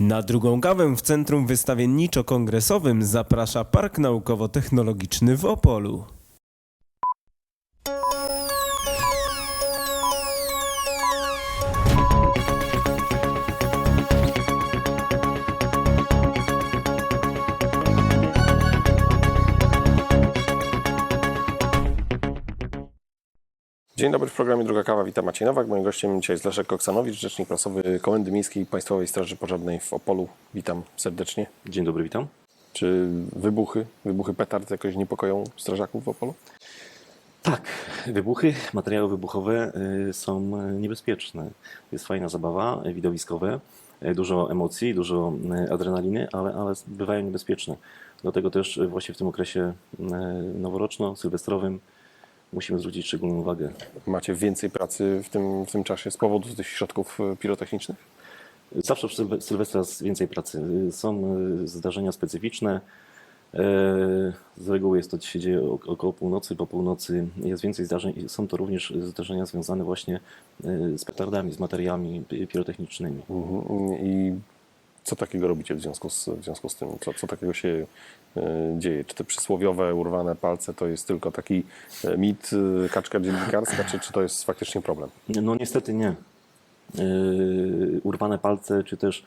Na drugą kawę w Centrum Wystawienniczo-Kongresowym zaprasza Park Naukowo-Technologiczny w Opolu. Dzień dobry w programie Druga Kawa. Witam Maciej Nowak. Moim gościem dzisiaj jest Leszek Koksanowicz, rzecznik prasowy Komendy Miejskiej Państwowej Straży Pożarnej w Opolu. Witam serdecznie. Dzień dobry, witam. Czy wybuchy, wybuchy petard jakoś niepokoją strażaków w Opolu? Tak, wybuchy, materiały wybuchowe y, są niebezpieczne. Jest fajna zabawa, widowiskowe, y, dużo emocji, dużo y, adrenaliny, ale, ale bywają niebezpieczne. Dlatego też właśnie w tym okresie noworoczno-sylwestrowym musimy zwrócić szczególną uwagę. Macie więcej pracy w tym, w tym czasie z powodu tych środków e, pirotechnicznych? Zawsze Sylwe- Sylwestra jest więcej pracy. Są y, zdarzenia specyficzne. Y, Z reguły jest to się dzieje około północy, po północy jest więcej zdarzeń. i Są to również zdarzenia związane właśnie z petardami, z materiałami pi- pirotechnicznymi. Mhm. I co takiego robicie w związku z, w związku z tym? Co, co takiego się e, dzieje? Czy te przysłowiowe urwane palce to jest tylko taki e, mit, e, kaczka dziennikarska, czy, czy to jest faktycznie problem? No niestety nie. Urwane palce, czy też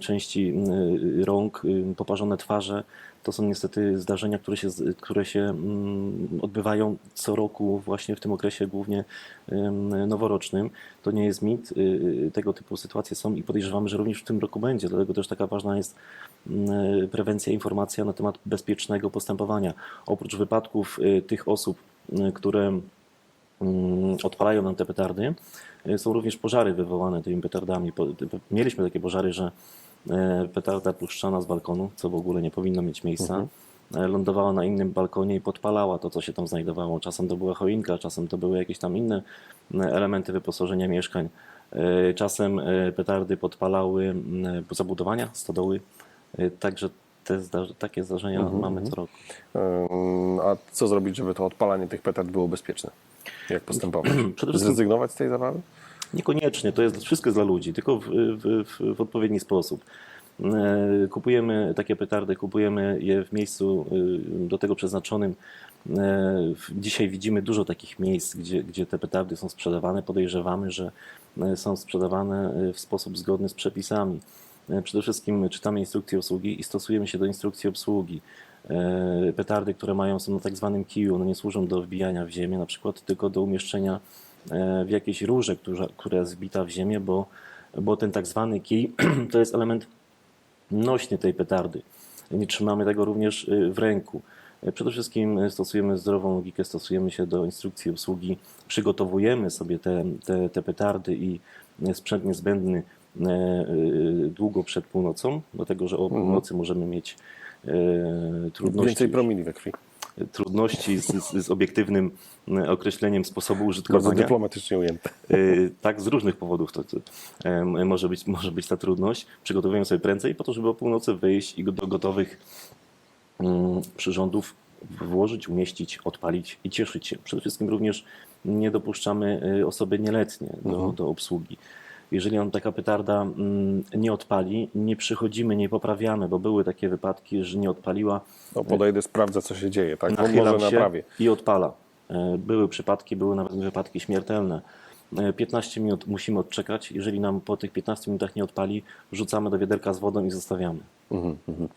części yy, rąk, yy, poparzone twarze, to są niestety zdarzenia, które się, które się mm, odbywają co roku właśnie w tym okresie głównie ym, noworocznym. To nie jest mit, tego typu sytuacje są i podejrzewamy, że również w tym roku będzie, dlatego też taka ważna jest yy, prewencja, informacja na temat bezpiecznego postępowania. Oprócz wypadków tych osób, które mm, odpalają nam te petardy. Y, Są również pożary wywołane tymi petardami. Mieliśmy takie pożary, że e, petarda puszczana z balkonu, co w ogóle nie powinno mieć miejsca, e, lądowała na innym balkonie i podpalała to, co się tam znajdowało. Czasem to była choinka, czasem to były jakieś tam inne e, elementy wyposażenia mieszkań. E, Czasem e, petardy podpalały mm, zabudowania, stodoły. E, Także te zda- takie zdarzenia mamy co roku. A co zrobić, żeby to odpalanie tych petard było bezpieczne? Jak postępować? Zrezygnować z tej zabawy? Niekoniecznie, to jest wszystko jest dla ludzi, tylko w, w, w, odpowiedni sposób. E, Kupujemy takie petardy, kupujemy je w miejscu y, do tego przeznaczonym. E, Dzisiaj widzimy dużo takich miejsc, gdzie, gdzie te petardy są sprzedawane. Podejrzewamy, że e, są sprzedawane w sposób zgodny z przepisami. E, Przede wszystkim czytamy instrukcję obsługi i stosujemy się do instrukcji obsługi. E, Petardy, które mają są na tak zwanym kiju, one nie służą do wbijania w ziemię, na przykład tylko do umieszczenia e, w jakiejś rurze, która, która jest wbita w ziemię, bo, bo ten tak zwany kij to jest element nośny tej petardy. Nie trzymamy tego również w ręku. Przede wszystkim stosujemy zdrową logikę, stosujemy się do instrukcji obsługi, przygotowujemy sobie te, te, te petardy i sprzęt niezbędny długo przed północą, dlatego że o północy możemy mieć e, trudności Więcej promili we krwi. trudności z, z, z obiektywnym e, określeniem sposobu Bardzo użytkowania. dyplomatycznie ujęte. E, Tak, z różnych powodów to, to może, być, może być ta trudność. Przygotowujemy sobie prędzej po to, żeby o północy wyjść i do gotowych mm, przyrządów włożyć, umieścić, odpalić i cieszyć się. Przede wszystkim również nie dopuszczamy osoby nieletnie do, do obsługi. Jeżeli nam taka petarda mm, nie odpali, nie przychodzimy, nie poprawiamy, bo były takie wypadki, że nie odpaliła, No, podejdę, sprawdzę, co się dzieje, tak? Bo nachylam może się naprawię. i odpala. E, Były przypadki, były nawet wypadki śmiertelne. E, 15 minut musimy odczekać. Jeżeli nam po tych 15 minutach nie odpali, wrzucamy do wiaderka z wodą i zostawiamy. Mhm, mhm.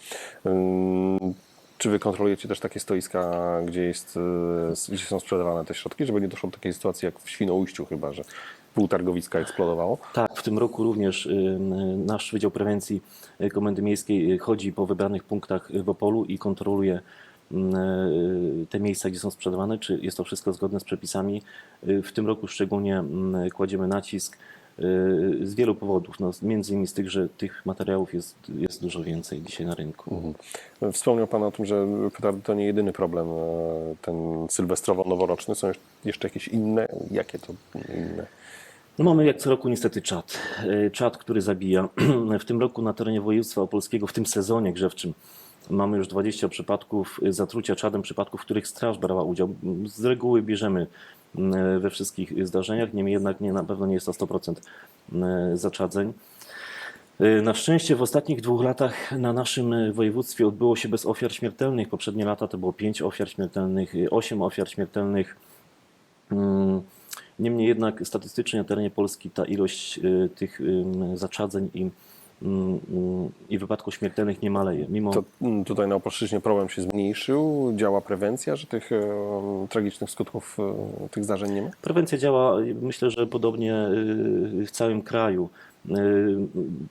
Ym, Czy wy kontrolujecie też takie stoiska, gdzie, jest, gdzie są sprzedawane te środki, żeby nie doszło do takiej sytuacji jak w Świnoujściu chyba, że pół targowiska eksplodowało? Tak, w tym roku również y, y, nasz Wydział Prewencji y, Komendy Miejskiej chodzi po wybranych punktach w Opolu i kontroluje y, te miejsca, gdzie są sprzedawane, czy jest to wszystko zgodne z przepisami. W tym roku szczególnie y, kładziemy nacisk z wielu powodów, no, między innymi z tych, że tych materiałów jest, jest dużo więcej dzisiaj na rynku. Mhm. Wspomniał Pan o tym, że petardy to nie jedyny problem, e, ten sylwestrowo-noworoczny. Są jeszcze jakieś inne? Jakie to inne? No mamy jak co roku niestety czad. E, Czad, który zabija. W tym roku na terenie województwa opolskiego, w tym sezonie grzewczym, mamy już 20 przypadków e, zatrucia czadem, przypadków, w których straż brała udział. Z reguły bierzemy m, we wszystkich zdarzeniach, niemniej jednak nie, na pewno nie jest to 100% m, zaczadzeń. Y, Na szczęście w ostatnich dwóch latach na naszym y, województwie odbyło się bez ofiar śmiertelnych. Poprzednie lata to było pięć ofiar śmiertelnych, y, osiem ofiar śmiertelnych. Niemniej jednak statystycznie na terenie Polski ta ilość y, tych ym, zatrzadzeń i, mm, mm, i wypadków śmiertelnych nie maleje. Mimo To mm, tutaj na Opolszczyźnie problem się zmniejszył, działa prewencja, że tych e, tragicznych skutków tych zdarzeń nie ma? Prewencja działa, myślę, że podobnie y, w całym kraju. Y,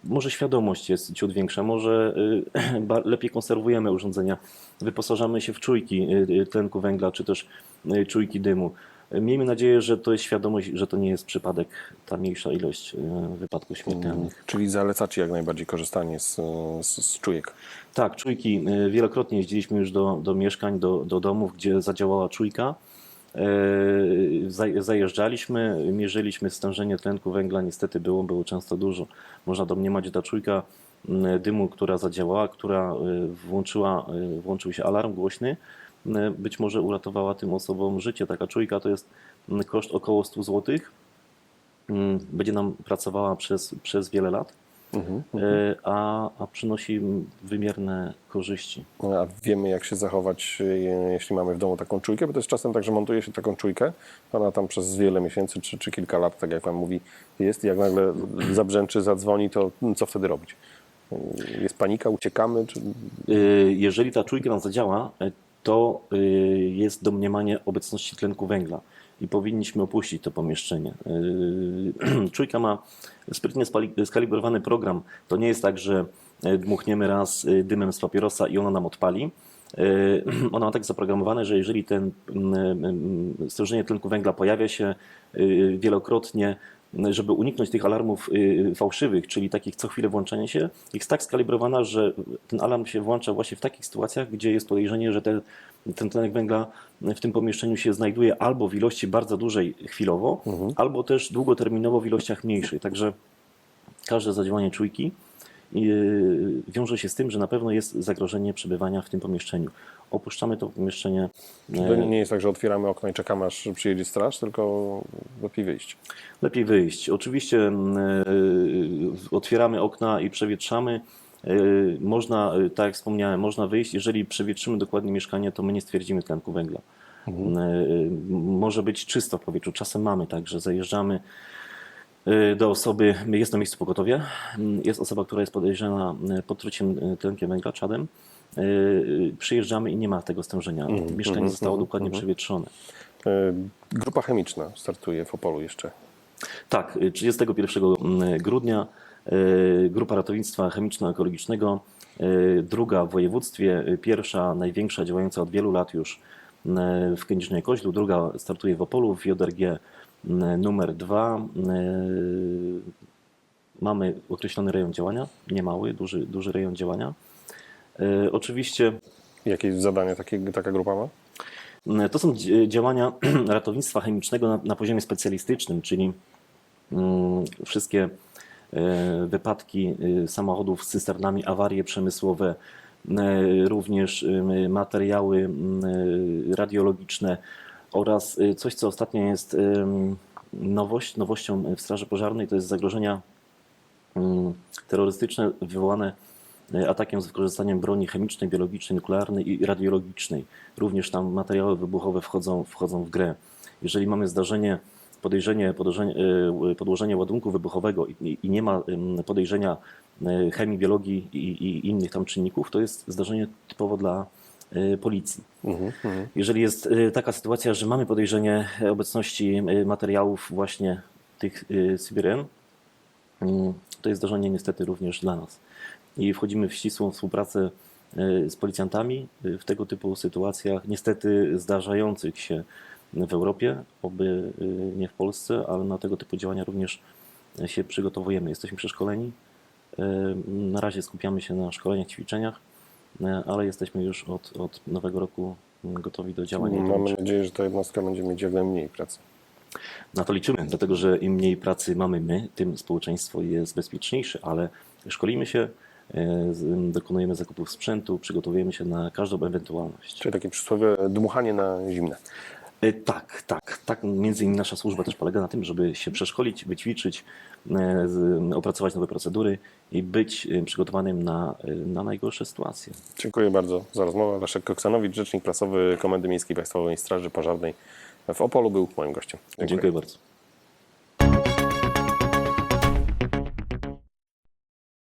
Może świadomość jest ciut większa, może y, lepiej konserwujemy urządzenia, wyposażamy się w czujki y, tlenku węgla czy też y, czujki dymu. Miejmy nadzieję, że to jest świadomość, że to nie jest przypadek, ta mniejsza ilość y, wypadków śmiertelnych. Czyli zalecacie jak najbardziej korzystanie z, z, z czujek. Tak, czujki. y, Wielokrotnie jeździliśmy już do, do mieszkań, do, do domów, gdzie zadziałała czujka. E, zaj- Zajeżdżaliśmy, mierzyliśmy stężenie tlenku węgla, niestety było, było często dużo. Można domniemać, że ta czujka dymu, która zadziałała, która włączyła, włączył się alarm głośny, być może uratowała tym osobom życie. Taka czujka to jest m, koszt około 100 zł. Będzie nam pracowała przez, przez wiele lat, Mhm. e, a, a przynosi wymierne korzyści. A wiemy, jak się zachować, e, jeśli mamy w domu taką czujkę, bo to jest czasem tak, że montuje się taką czujkę, ona tam przez wiele miesięcy czy, czy kilka lat, tak jak Pan mówi, jest i jak nagle zabrzęczy, zadzwoni, to co wtedy robić? Jest panika, uciekamy? Czy... Jeżeli ta czujka nam zadziała, to y, jest domniemanie obecności tlenku węgla i powinniśmy opuścić to pomieszczenie. Y, Czujka ma sprytnie skalibrowany program. To nie jest tak, że y, dmuchniemy raz y, dymem z papierosa i ona nam odpali. Y, Ona ma tak zaprogramowane, że jeżeli ten mm, mm, stężenie tlenku węgla pojawia się y, wielokrotnie, żeby uniknąć tych alarmów y, fałszywych, czyli takich co chwilę włączania się, jest tak skalibrowana, że ten alarm się włącza właśnie w takich sytuacjach, gdzie jest podejrzenie, że ten, ten tlenek węgla w tym pomieszczeniu się znajduje albo w ilości bardzo dużej chwilowo, albo też długoterminowo w ilościach mniejszych. Także każde zadziałanie czujki wiąże się z tym, że na pewno jest zagrożenie przebywania w tym pomieszczeniu. Opuszczamy to pomieszczenie. To nie nie jest tak, że otwieramy okno i czekamy, aż przyjedzie straż, tylko lepiej wyjść. Lepiej wyjść. Oczywiście mm, e, otwieramy okna i przewietrzamy. E, Można, e, tak jak wspomniałem, można wyjść. Jeżeli przewietrzymy dokładnie mieszkanie, to my nie stwierdzimy tlenku węgla. E, Może być czysto w powietrzu. Czasem mamy tak, że zajeżdżamy e, do osoby, jest na miejscu pogotowie, mm, jest osoba, która jest podejrzana e, podtruciem e, tlenkiem węgla, czadem. Przyjeżdżamy i nie ma tego stężenia. Mieszkanie zostało dokładnie przewietrzone. E, Grupa chemiczna startuje w Opolu jeszcze. Tak, y, 31 grudnia y, Grupa Ratownictwa Chemiczno-Ekologicznego, y, druga w województwie, y, pierwsza, największa, działająca od wielu lat już y, w Kędzierzynie Koźlu, druga startuje w Opolu w JRG y, numer 2. Mamy określony rejon działania, niemały, duży, duży rejon działania. Y, Oczywiście Jakie zadanie takie, taka grupa ma? to są dzi- działania ratownictwa chemicznego na, na poziomie specjalistycznym, czyli mm, wszystkie e, wypadki e, samochodów z cysternami, awarie przemysłowe, e, również e, materiały m, e, radiologiczne oraz e, coś, co ostatnio jest nowość, nowością w Straży Pożarnej, to jest zagrożenia terrorystyczne wywołane e, atakiem z wykorzystaniem broni chemicznej, biologicznej, nuklearnej i radiologicznej. Również tam materiały wybuchowe wchodzą, wchodzą w grę. Jeżeli mamy zdarzenie, podejrzenie, podłożenie, podłożenie ładunku wybuchowego i, i nie ma podejrzenia chemii, biologii i, i innych tam czynników, to jest zdarzenie typowo dla policji. Mhm, mhm. Jeżeli jest y, taka sytuacja, że mamy podejrzenie obecności y, materiałów właśnie tych y, Sybiryn, mm, to jest zdarzenie niestety również dla nas. I wchodzimy w ścisłą współpracę y, z policjantami y, w tego typu sytuacjach, niestety zdarzających się w Europie, oby y, nie w Polsce, ale na tego typu działania również się przygotowujemy. Jesteśmy przeszkoleni. Y, Na razie skupiamy się na szkoleniach, ćwiczeniach, y, ale jesteśmy już od, od nowego roku gotowi do działania. Mamy nadzieję, że ta jednostka będzie mieć jak najmniej pracy. Na to liczymy, dlatego że im mniej pracy mamy my, tym społeczeństwo jest bezpieczniejsze, ale szkolimy się, e, dokonujemy zakupów sprzętu, przygotowujemy się na każdą ewentualność. Czyli takie przysłowie dmuchanie na zimne. E, Tak, tak. tak między innymi nasza służba też polega na tym, żeby się przeszkolić, wyćwiczyć, e, opracować nowe procedury i być e, przygotowanym na, na najgorsze sytuacje. Dziękuję bardzo za rozmowę. Leszek Koksanowicz, rzecznik prasowy Komendy Miejskiej Państwowej Straży Pożarnej w Opolu był moim gościem. Dziękuję bardzo.